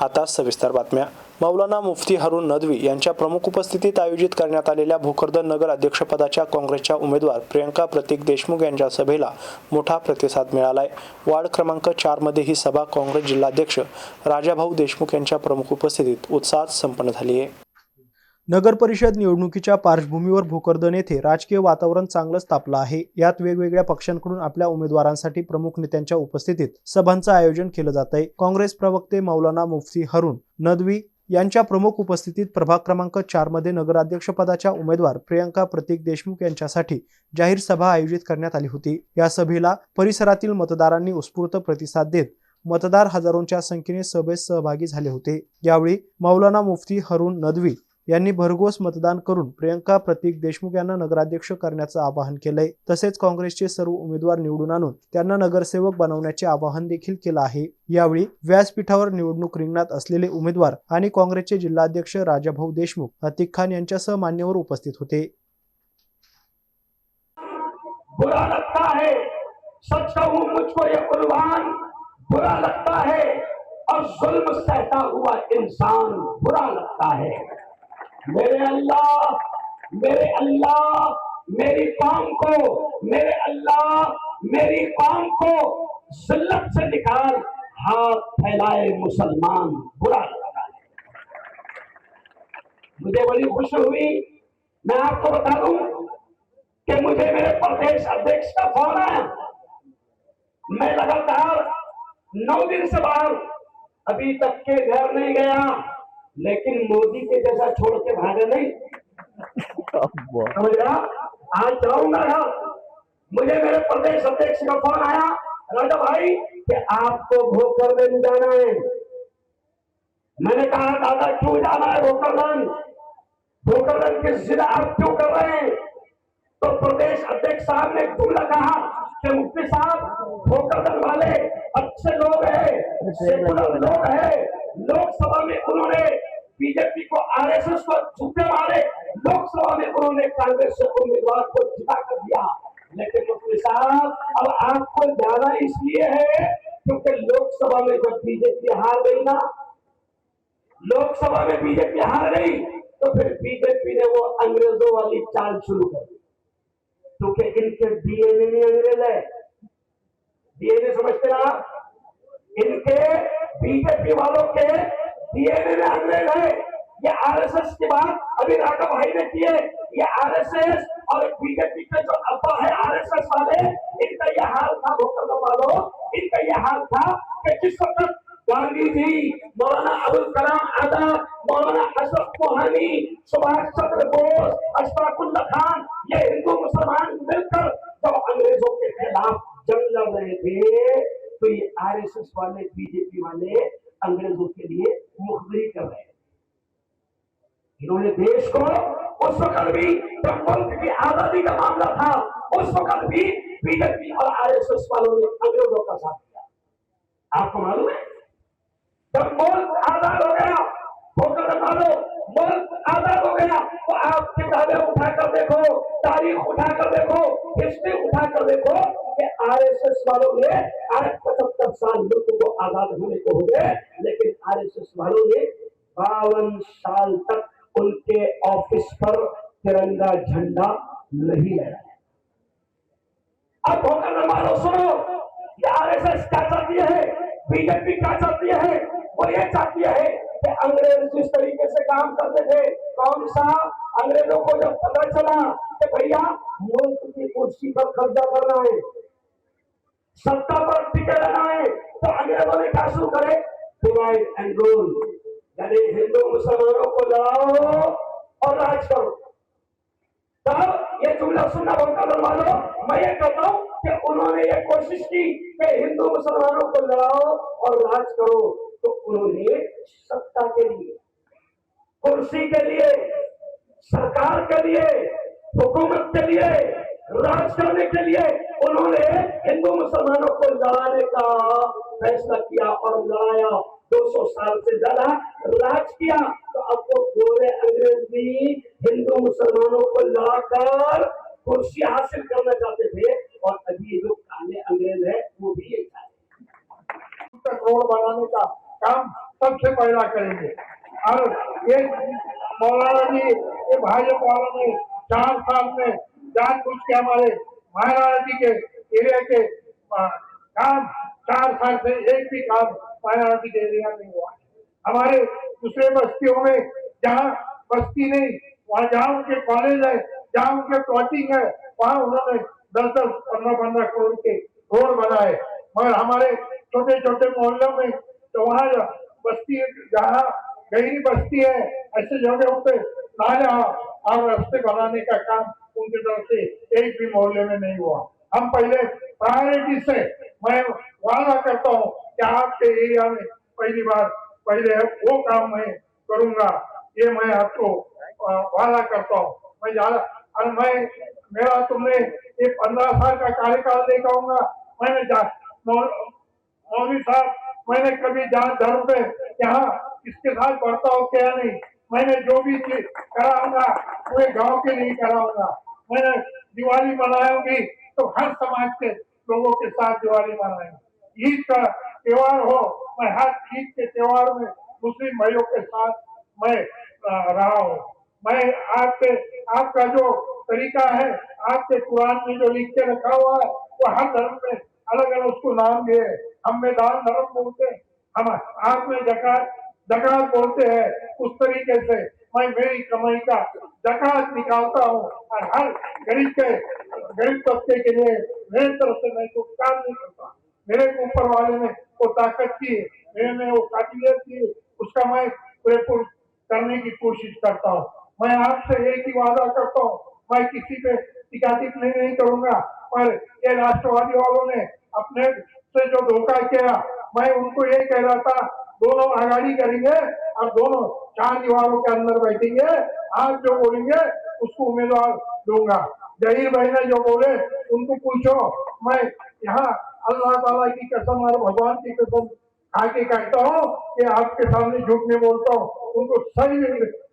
आता सविस्तर बातम्या. मौलाना मुफ्ती हरून नदवी यांच्या प्रमुख उपस्थितीत आयोजित करण्यात आलेल्या भोकरदन नगर अध्यक्षपदाच्या काँग्रेसच्या उमेदवार प्रियंका प्रतीक देशमुख यांच्या सभेला मोठा प्रतिसाद मिळालाय. वार्ड क्रमांक चारमध्ये ही सभा काँग्रेस जिल्हाध्यक्ष राजाभाऊ देशमुख यांच्या प्रमुख उपस्थितीत उत्साहात संपन्न झाली आहे. नगरपरिषद निवडणुकीच्या पार्श्वभूमीवर भोकरदन येथे राजकीय वातावरण चांगलंच तापलं आहे. यात वेगवेगळ्या पक्षांकडून आपल्या उमेदवारांसाठी प्रमुख नेत्यांच्या उपस्थितीत सभांचं आयोजन केलं जात आहे. काँग्रेस प्रवक्ते मौलाना मुफ्ती हरुण नदवी यांच्या प्रमुख उपस्थितीत प्रभाग क्रमांक चारमध्ये नगराध्यक्षपदाच्या उमेदवार प्रियंका प्रतीक देशमुख यांच्यासाठी जाहीर सभा आयोजित करण्यात आली होती. या सभेला परिसरातील मतदारांनी उत्स्फूर्त प्रतिसाद देत मतदार हजारोंच्या संख्येने सभेत सहभागी झाले होते. यावेळी मौलाना मुफ्ती हरुण नदवी यांनी भरघोस मतदान करून प्रियंका प्रतीक देशमुख यांना नगराध्यक्ष करण्याचं आवाहन केलंय. तसेच काँग्रेसचे सर्व उमेदवार निवडून आणून त्यांना नगरसेवक बनवण्याचे आवाहन देखील केलं आहे. यावेळी व्यासपीठावर निवडणूक रिंगणात असलेले उमेदवार आणि काँग्रेसचे जिल्हाध्यक्ष राजाभाऊ देशमुख अतिक खान यांच्यासह मान्यवर उपस्थित होते. बुरा लगता है सच कहूं मुझको ये कुर्बान। बुरा लगता है और जुल्म सहता हुआ इंसान बुरा लगता है। मेरे अल्लाह मेरे अल्लाह, मेरी कौम को, मेरे अल्लाह, मेरी कौम को जिल्लत से निकाल, हाथ फैलाए मुसलमान, बुरा लगता है। मुझे बड़ी खुशी हुई। मैं आपको बता दूँ कि मुझे मेरे प्रदेश अध्यक्ष का फ़ोन आया। मैं लगातार नौ दिन से बाहर अभी तक के घर नहीं गया। लेकिन मोदी के जैसा छोड़ के भागा नहीं। समझ रहा आज जाऊँगा घर मुझे मेरे प्रदेश अध्यक्ष का फ़ोन आया राजा भाई कि आपको भोकरदन जाना है। मैंने कहा दादा क्यों जाना है भोकरदन भोकरदन की जिला आप क्यों कर रहे हैं? तो प्रदेश अध्यक्ष साहब ने जुमला कहा कि मुफ्ती साहब भोकरदन वाले अच्छे लोग हैं लोग हैं। लोकसभा में उन्होंने बीजेपी को आरएसएस को झूठे मारे। लोकसभा में उन्होंने कांग्रेस उम्मीदवार को जिता कर दिया। लेकिन मुफ्ती साहब अब आपको जाना इसलिए है क्योंकि लोकसभा में जब बीजेपी हार गई ना, लोकसभा में बीजेपी हार गई तो फिर बीजेपी ने वो अंग्रेज़ों वाली चाल शुरू कर दी। क्योंकि इनके डीएनए में अंग्रेज़ है। डीएनए समझते ना? इनके बीजेपी वालों के डीएनए में अंग्रेज़ है ये आरएसएस की बात अभी राघव भाई ने की है। ये आरएसएस और बीजेपी के जो अब्बा है, आरएसएस वाले, इनका यह हाल था भोकर वालों इनका यह हाल था कि जिस वक्त गांधी जी, मौलाना अबुल कलाम आज़ाद, मौलाना अशरफ मोहानी सुभाष चंद्र बोस, अशफाकुल्ला खान, ये हिंदू मुसलमान मिलकर जब अंग्रेज़ों के खिलाफ जंग लड़ रहे थे तो ये आरएसएस वाले बीजेपी वाले अंग्रेज़ों के लिए मुखबरी कर रहे थे इन्होंने देश को, उस वक्त भी जब मुल्क की आज़ादी का मामला था। उस वक्त भी बीजेपी और आरएसएस वालों ने अंग्रेज़ों का साथ दिया। आपको मालूम है? जब मुल्क आज़ाद हो गया होकर मानो मुल्क आज़ाद हो गया तो आप किताबें उठाकर देखो, तारीख उठाकर देखो, हिस्ट्री उठाकर देखो कि आरएसएस वालों ने आज पचहत्तर साल मुल्क को आज़ाद होने को हो गए, लेकिन आरएसएस वालों ने बावन साल तक उनके ऑफ़िस पर तिरंगा झंडा नहीं लहराया अब होकर मानो सुनो, ये आरएसएस क्या चाहती है? बीजेपी क्या चाहती है? वो ये चाहती है कि अंग्रेज़ जिस तरीके से काम करते थे, कौन सा? अंग्रेज़ों को जब पता चला कि भैया, मुल्क की कुर्सी पर कब्जा करना है, सत्ता पर टिके रहना है तो अंग्रेज़ों ने क्या शुरू करे? डिवाइड एंड रूल यानी हिंदू मुसलमानों को लड़ाओ और राज करो। तब ये जुमला सुनना बहुत वालों मैं ये कहता हूँ कि उन्होंने ये कोशिश की कि हिंदू मुसलमानों को लड़ाओ और राज करो। तो उन्होंने सत्ता के लिए, कुर्सी के लिए, सरकार के लिए, हुकूमत के लिए राज करने के लिए उन्होंने हिंदू मुसलमानों को लड़ाने का फैसला किया और लड़ाया। 200 साल से ज़्यादा राज किया। तो अब वो गोरे अंग्रेज़ भी हिंदू मुसलमानों को लड़ाकर कुर्सी हासिल करना चाहते थे और अभी जो काले अंग्रेज़ है, वो भी ये चाहते रोड बनाने का काम सबसे पहला करेंगे। और ये मौलाना जी, ये भाजपा वालों ने चार साल में जान बुझ के हमारे महाराणा जी के एरिया के काम चार साल से एक भी काम महाराणा जी के एरिया में हुआ। हमारे दूसरे बस्तियों में जहाँ बस्ती नहीं, वहाँ जहाँ उनके कॉलेज है, जहाँ उनके प्लॉटिंग है, वहाँ उन्होंने दस दस पंद्रह पंद्रह करोड़ के रोड बनाए। मगर हमारे छोटे छोटे मोहल्लों में तो वहाँ बस्ती जहाँ गहरी बस्ती है, ऐसे जगहों पे नाला और रास्ते बनाने का काम उनकी तरफ़ से एक भी मोहल्ले में नहीं हुआ। हम पहले प्रायोरिटी से, मैं वादा करता हूँ कि आपके एरिया में पहली बार पहले वो काम मैं करूँगा। ये मैं आपको वादा करता हूँ। मैं ज़्यादा मैं, मेरा तुमने ये पंद्रह साल का कार्यकाल कहूँगा मैंने जा- मौ- मौलवी साहब मैंने कभी जान धर्म पे यहाँ इसके साथ बर्ताव किया नहीं? मैंने जो भी चीज कराऊंगा पूरे गांव के लिए कराऊंगा। मैंने दिवाली मनाऊंगी तो हर समाज के लोगों के साथ दिवाली मनाएंगे ईद का त्योहार हो मैं हर ईद के त्योहार में मुस्लिम भाइयों के साथ मैं रहा हूँ। मैं आपके आपका जो तरीका है आपके कुरान में जो लिख के रखा हुआ है वो हर धर्म में अलग अलग उसको नाम दिए। हम में दान धर्म बोलते हम आप में जकात जकात बोलते हैं उस तरीके से। मैं मेरी कमाई का जकात निकालता हूँ और हर गरीब के, गरीब तबके के लिए मेरे तरफ़ से मैं कुछ काम नहीं करता। मेरे ऊपर वाले ने वो ताकत की, मेरे में वो काबिलियत की, उसका मैं पूरेपूर करने की कोशिश करता हूँ। मैं आपसे एक ही वादा करता हूँ। मैं किसी पे टीका टिप्पणी नहीं करूँगा। पर ये राष्ट्रवादी वालों ने अपने से जो धोखा किया, मैं उनको ये कह रहा था, दोनों आगाड़ी करेंगे और दोनों चार दीवारों के अंदर बैठेंगे आप जो बोलेंगे, उसको उम्मीदवार दूँगा। जहीर भाई ने जो बोले, उनको पूछो, मैं यहाँ अल्लाह ताला की कसम और भगवान की कसम खा के कहता हूँ कि आपके सामने झूठ नहीं बोलता हूँ। उनको सही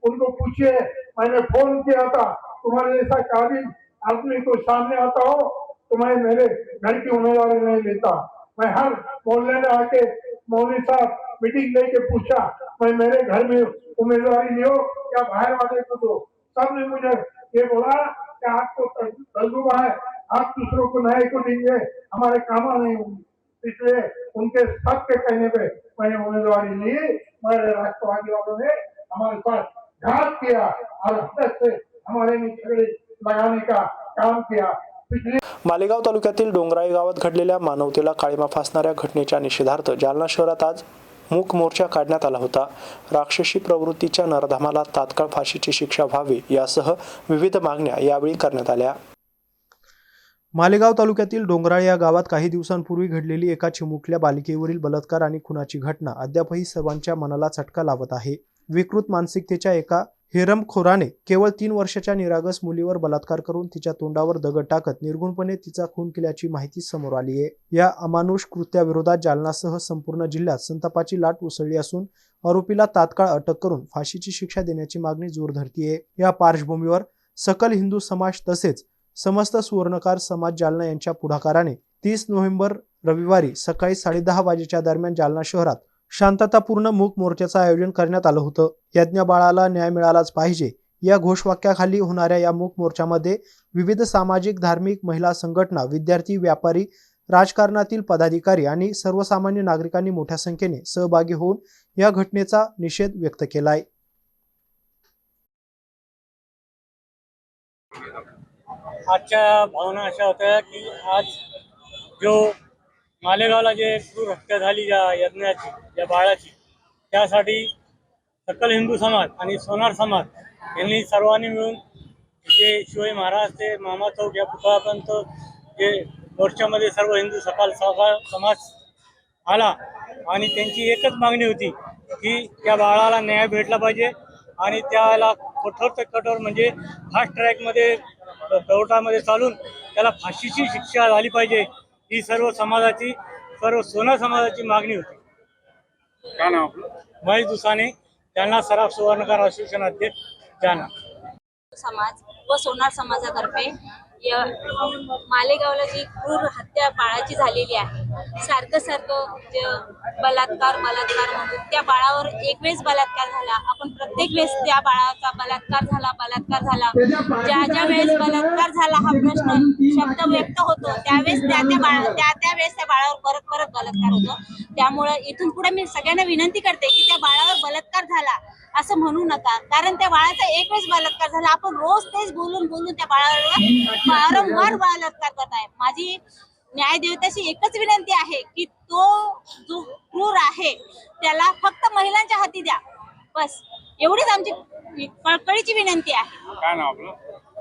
उनको पूछिए, मैंने फ़ोन किया था, तुम्हारे जैसा काबिल आदमी को सामने आता हो तो मैं मेरे घर की उम्मीदवारी नहीं लेता। मैं हर मोहल्ले में आके मौलवी साहब मीटिंग लेके पूछा, मैं मेरे घर में उम्मीदवारी लियो या बाहर वाले को दो? सबने मुझे ये बोला कि आपको तज- तजुर्बा है, आप दूसरों को नए को देंगे, हमारे कामा नहीं होंगे। इसलिए उनके सबके कहने पे मैंने उम्मीदवारी ली। मेरे राष्ट्रवादी वालों ने हमारे साथ घात किया और से हमारे में लगाने का काम किया। मालेगाव तालुक्यातील डोंगराई गावात घडलेल्या मानवतेला काळीमा फासणाऱ्या घटनेच्या निषेधार्थ जालना शहरात आज मूक मोर्चा काढण्यात आला होता. राक्षसी प्रवृत्तीच्या नरधामाला तात्काळ फाशीची शिक्षा व्हावी यासह विविध मागण्या यावेळी करण्यात आल्या. मालेगाव तालुक्यातील डोंगराळ या गावात काही दिवसांपूर्वी घडलेली एका चिमुकल्या बालिकेवरील बलात्कार आणि खुनाची घटना अद्यापही सर्वांच्या मनाला चटका लावत आहे. विकृत मानसिकतेच्या एका हेरमखोराने केवळ तीन वर्षाच्या निरागस मुलीवर बलात्कार करून तिच्या तोंडावर दगड टाकत निर्गुणपणे तिचा खून केल्याची माहिती समोर आली आहे. या अमानुष कृत्याविरोधात जालनासह संपूर्ण जिल्ह्यात संतापाची लाट उसळली असून आरोपीला तात्काळ अटक करून फाशीची शिक्षा देण्याची मागणी जोर धरतीये. या पार्श्वभूमीवर सकल हिंदू समाज तसेच समस्त सुवर्णकार समाज जालना यांच्या पुढाकाराने तीस नोव्हेंबर रविवारी सकाळी साडेदहा वाजेच्या दरम्यान जालना शहरात शांततापूर्ण मूक मोर्चाचं आयोजन करण्यात आलं होतं. यज्ञ बाळाला न्याय मिळालाच पाहिजे. या घोषवाक्याखाली होणाऱ्या या मूक मोर्चामध्ये विविध सामाजिक धार्मिक महिला संघटना विद्यार्थी व्यापारी राजकारणातील पदाधिकारी आणि सर्वसामान्य नागरिकांनी मोठ्या संख्येने सहभागी होऊन या घटनेचा निषेध व्यक्त केलाय. आजच्या भावना अशा होत्या की आज जो मालेगावला जे क्रूर हत्या झाली या यज्ञाची या बाळाची त्यासाठी सकल हिंदू समाज आणि सोनार समाज यांनी सर्वांनी मिळून जे शिवाजी महाराज ते मामा चौक या पुतळापर्यंत जे मोर्चामध्ये सर्व हिंदू सकाल सकाळ समाज आला आणि त्यांची एकच मागणी होती की त्या बाळाला न्याय भेटला पाहिजे आणि त्याला कठोर ते कठोर म्हणजे फास्ट ट्रॅकमध्ये कोर्टामध्ये चालून त्याला फाशीची शिक्षा झाली पाहिजे. ही सर्व समाजाची सर्व सोना समाजाची मागणी होती. काय नाव आपलं? महेश दुसाने जालना सराफ सुवर्णकार असोसिएशन अध्यक्ष जालना समाज व सोनार समाजातर्फे य मालेगावला जी क्रूर हत्या बाळाची झालेली आहे सारखं सारखं जे बलात्कार बलात्कार म्हणून त्या बाळावर एक वेळेस बलात्कार झाला. आपण प्रत्येक वेळेस त्या बाळाचा बलात्कार झाला बलात्कार झाला. ज्या ज्या वेळेस बलात्कार झाला हा प्रश्न शब्द व्यक्त होतो त्यावेळेस त्या त्या बाळा त्या त्या वेळेस त्या बाळावर परत परत बलात्कार होतो. त्यामुळे इथून पुढे मी सगळ्यांना विनंती करते की त्या बाळावर बलात्कार झाला असं म्हणू नका. कारण त्या बाळाचा एक वेळेस बलात्कार झाला. आपण रोज तेच बोलून बोलून त्या बाळावर वारंवार बलात्कार करत आहे. माझी न्यायदेवताशी एकच विनंती आहे की तो जो क्रूर आहे त्याला फक्त महिलांच्या हाती द्या. बस एवढीच आमची कळकळीची विनंती आहे. काय नाव आपलं?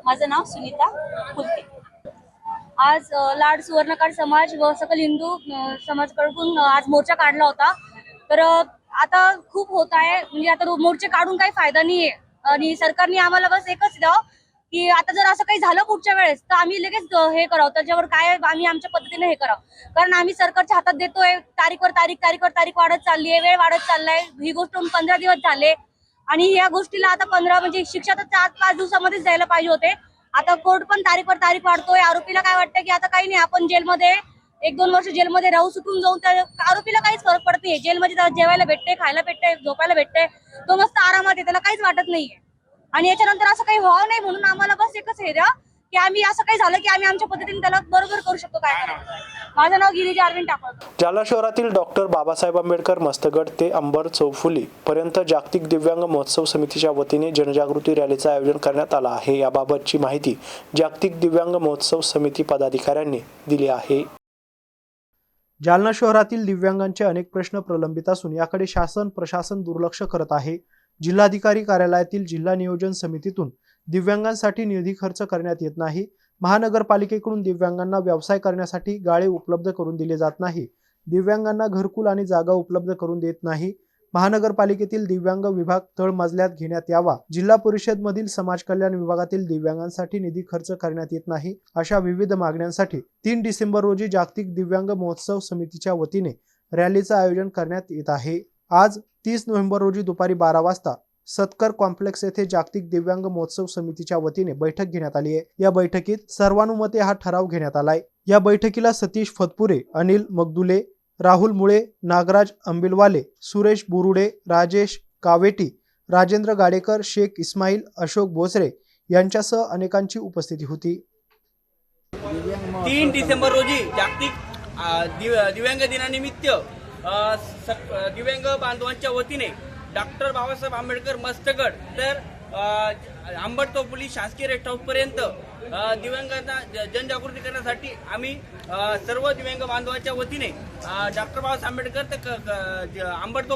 माझं नाव सुनीता फुलके. आज लाड सुवर्णकार समाज व सकल हिंदू समाजकडून आज मोर्चा काढला होता. तर आता खूप होत आहे. म्हणजे आता मोर्चे काढून काही फायदा नाहीये. आणि सरकारने आम्हाला बस एकच द्यावं. की आता जर असं काही झालं पुढच्या वेळेस तर आम्ही लगेच हे करावं. त्याच्यावर काय आम्ही आमच्या पद्धतीने हे करावं. कारण आम्ही सरकारच्या हातात देतोय तारीखवर तारीख तारीखवर तारीख वाढत चालली आहे वेळ वाढत चाललाय ही गोष्ट पंधरा दिवस झाले. आणि या गोष्टीला आता पंधरा म्हणजे शिक्षा तर चार पाच दिवसामध्येच जायला पाहिजे होते. आता कोर्ट पण तारीखवर तारीख वाढतोय. आरोपीला काय वाटतं की आता काही नाही आपण जेलमध्ये एक दोन वर्ष जेलमध्ये राहू सुटून जाऊन त्या आरोपीला काहीच फरक पडत नाही जेलमध्ये त्याला जेवायला भेटते खायला भेटते झोपायला भेटते. तो मस्त आरामात आहे त्याला काहीच वाटत नाहीये. आणि याच्यानंतर असं काही व्हावं नाही म्हणून आम्हाला बस एकच हे द्या की आम्ही असं काही झालं की आम्ही आमच्या पद्धतीने त्याला बरोबर करू शकतो काय माझं नाव गिरिजा अरविंद टाकवतो जालना शहरातील डॉक्टर बाबासाहेब आंबेडकर मस्तगड ते अंबर चौफुली पर्यंत जागतिक दिव्यांग महोत्सव समितीच्या वतीने जनजागृती रॅलीचं आयोजन करण्यात आलं आहे. याबाबतची माहिती जागतिक दिव्यांग महोत्सव समिती पदाधिकाऱ्यांनी दिली आहे. जालना शहरातील दिव्यांगांचे अनेक प्रश्न प्रलंबित असून याकडे शासन प्रशासन दुर्लक्ष करत आहे. जिल्हाधिकारी कार्यालयातील जिल्हा नियोजन समितीतून दिव्यांगांसाठी निधी खर्च करण्यात येत नाही. महानगरपालिकेकडून दिव्यांगांना व्यवसाय करण्यासाठी गाळे उपलब्ध करून दिले जात नाही. दिव्यांगांना घरकुल आणि जागा उपलब्ध करून देत नाही. महानगरपालिकेतील दिव्यांग विभाग तळमजल्यात घेण्यात यावा. जिल्हा परिषद मधील समाज कल्याण विभागातील दिव्यांगांसाठी निधी खर्च करण्यात येत नाही अशा विविध मागण्यांसाठी तीन डिसेंबर रोजी जागतिक दिव्यांग महोत्सव समितीच्या वतीने रॅलीचं आयोजन करण्यात येत आहे. आज तीस नोव्हेंबर रोजी दुपारी बारा वाजता सत्कर कॉम्प्लेक्स येथे जागतिक दिव्यांग महोत्सव समितीच्या वतीने बैठक घेण्यात आली आहे. या बैठकीत सर्वानुमते हा ठराव घेण्यात आलाय. या बैठकीला सतीश फतपुरे अनिल मगदुले राहुल मुळे नागराज अंबिलवाले सुरेश बुरुडे राजेश कावेटी राजेंद्र गाडेकर शेख इस्माईल अशोक भोसरे यांच्यासह अनेकांची उपस्थिती होती. तीन डिसेंबर रोजी जागतिक दिव्यांग दिनानिमित्त दिव्यांग बांधवांच्या वतीने डॉक्टर बाबासाहेब आंबेडकर मस्तगड तर अ, आंबट शासकीय रेस्ट हाऊसपर्यंत दिव्यांगांना जनजागृती करण्यासाठी आम्ही सर्व दिव्यांग बांधवांच्या वतीने डॉक्टर बाबासाहेब आंबेडकर तर क- ज- आंबट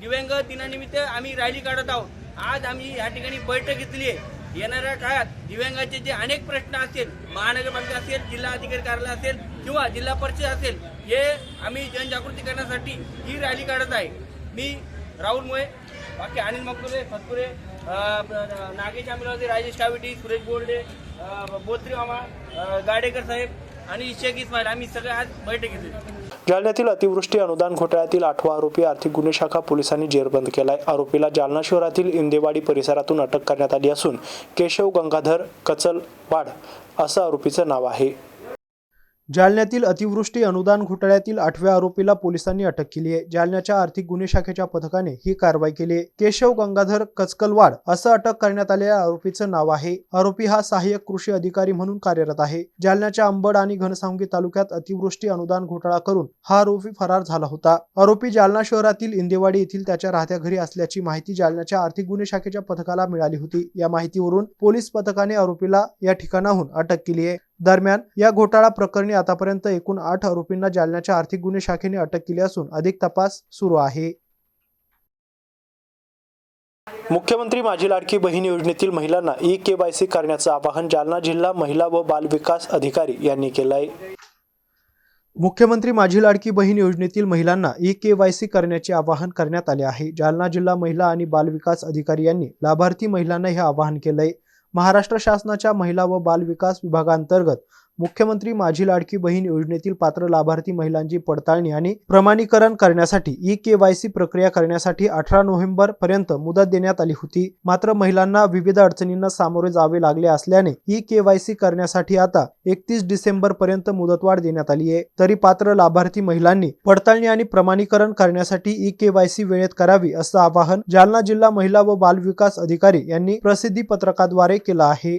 दिव्यांग दिनानिमित्त आम्ही रॅली काढत आहोत. आज आम्ही या ठिकाणी बैठक घेतली आहे. येणाऱ्या काळात दिव्यांगाचे जे अनेक प्रश्न असतील महानगरपालिका असेल जिल्हा अधिकारी कार्यालय असेल किंवा जिल्हा परिषद असेल हे आम्ही जनजागृती करण्यासाठी ही रॅली काढत आहे. मी राहुल मुळे बाकी अनिल मकुरे फतपुरे नागेश आंबिलवादी राजेश काविटी सुरेश बोर्डे बोत्री मामा गाडेकर साहेब आणि शेख इस्माईल आम्ही सगळे आज बैठक घेतली जालन्यातील अतिवृष्टी अनुदान घोटाळ्यातील आठवा आरोपी आर्थिक गुन्हे शाखा पोलिसांनी जेरबंद केलाय. आरोपीला जालना शहरातील इंदेवाडी परिसरातून अटक करण्यात आली असून केशव गंगाधर कचलवाड असं आरोपीचं नाव आहे. जालन्यातील अतिवृष्टी अनुदान घोटाळ्यातील आठव्या आरोपीला पोलिसांनी अटक केली आहे. जालन्याच्या आर्थिक गुन्हे शाखेच्या पथकाने ही कारवाई केली आहे. केशव गंगाधर कचकलवाड असं अटक करण्यात आलेल्या आरोपीचं नाव आहे. आरोपी हा सहाय्यक कृषी अधिकारी म्हणून कार्यरत आहे. जालन्याच्या अंबड आणि घनसावंगी तालुक्यात अतिवृष्टी अनुदान घोटाळा करून हा आरोपी फरार झाला होता. आरोपी जालना शहरातील इंदेवाडी येथील त्याच्या राहत्या घरी असल्याची माहिती जालन्याच्या आर्थिक गुन्हे शाखेच्या पथकाला मिळाली होती. या माहितीवरून पोलीस पथकाने आरोपीला या ठिकाणाहून अटक केली आहे. दरम्यान या घोटाळा प्रकरणी आतापर्यंत एकूण आठ आरोपींना जालन्याच्या आर्थिक गुन्हे शाखेने अटक केली असून अधिक तपास सुरू आहे. मुख्यमंत्री माझी लाडकी बहीण योजनेतील महिलांना ई केवायसी करण्याचं आवाहन जालना जिल्हा महिला व बाल विकास अधिकारी यांनी केलं आहे मुख्यमंत्री माझी लाडकी बहीण योजनेतील महिलांना ई केवायसी करण्याचे आवाहन करण्यात आले आहे. जालना जिल्हा महिला आणि बाल विकास अधिकारी यांनी लाभार्थी महिलांना हे आवाहन केलंय. महाराष्ट्र शासनाच्या महिला व बाल विकास विभागांतर्गत मुख्यमंत्री माझी लाडकी बहीण योजनेतील पात्र लाभार्थी महिलांची पडताळणी आणि प्रमाणीकरण करण्यासाठी ई के वाय सी प्रक्रिया करण्यासाठी अठरा नोव्हेंबर पर्यंत मुदत देण्यात आली होती. मात्र महिलांना विविध अडचणींना सामोरे जावे लागले असल्याने ई के वाय सी करण्यासाठी आता एकतीस डिसेंबर पर्यंत मुदतवाढ देण्यात आली आहे. तरी पात्र लाभार्थी महिलांनी पडताळणी आणि प्रमाणीकरण करण्यासाठी ई के वाय सी वेळेत करावी असं आवाहन जालना जिल्हा महिला व बाल विकास अधिकारी यांनी प्रसिद्धी पत्रकाद्वारे केलं आहे.